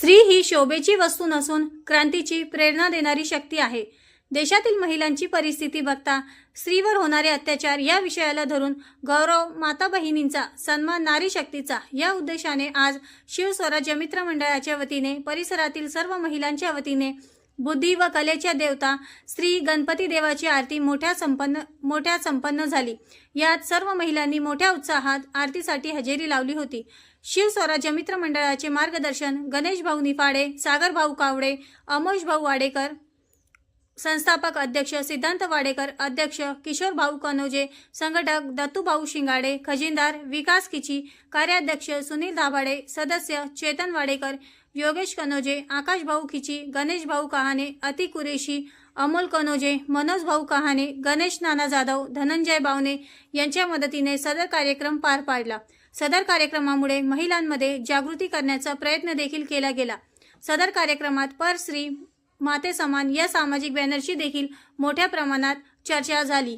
स्त्री ही शोभेची वस्तू नसून क्रांतीची प्रेरणा देणारी शक्ती आहे. देशातील महिलांची परिस्थिती बघता स्त्रीवर होणारे अत्याचार या विषयाला धरून गौरव माता बहिणींचा सन्मान नारी शक्तीचा या उद्देशाने आज शिवस्वराज्य मित्र मंडळाच्या वतीने परिसरातील सर्व महिलांच्या वतीने बुद्धी व कलेच्या देवता श्री गणपती देवाची आरती मोठ्या संपन्न मोठ्या संपन्न झाली. यात सर्व महिलांनी मोठ्या उत्साहात आरतीसाठी हजेरी लावली होती. शिव स्वराज्य मित्र मंडळाचे मार्गदर्शन गणेश भाऊ निफाडे सागर भाऊ कावडे अमोश भाऊ वाडेकर संस्थापक अध्यक्ष सिद्धांत वाडेकर अध्यक्ष किशोर भाऊ कनोजे संघटक दत्तूभाऊ शिंगाडे खजिनदार विकास किची कार्याध्यक्ष सुनील दाभाडे सदस्य चेतन वाडेकर योगेश कनोजे आकाश भाऊ खिची गणेश भाऊ कहाणे अति कुरेशी अमोल कनोजे मनोज भाऊ कहाणे गणेश नाना जाधव धनंजय बावने यांच्या मदतीने सदर कार्यक्रम पार पाडला. सदर कार्यक्रमामुळे महिलांमध्ये जागृती करण्याचा प्रयत्न देखील केला गेला. सदर कार्यक्रमात पर श्री माते समान या सामाजिक बॅनरची देखील मोठ्या प्रमाणात चर्चा झाली.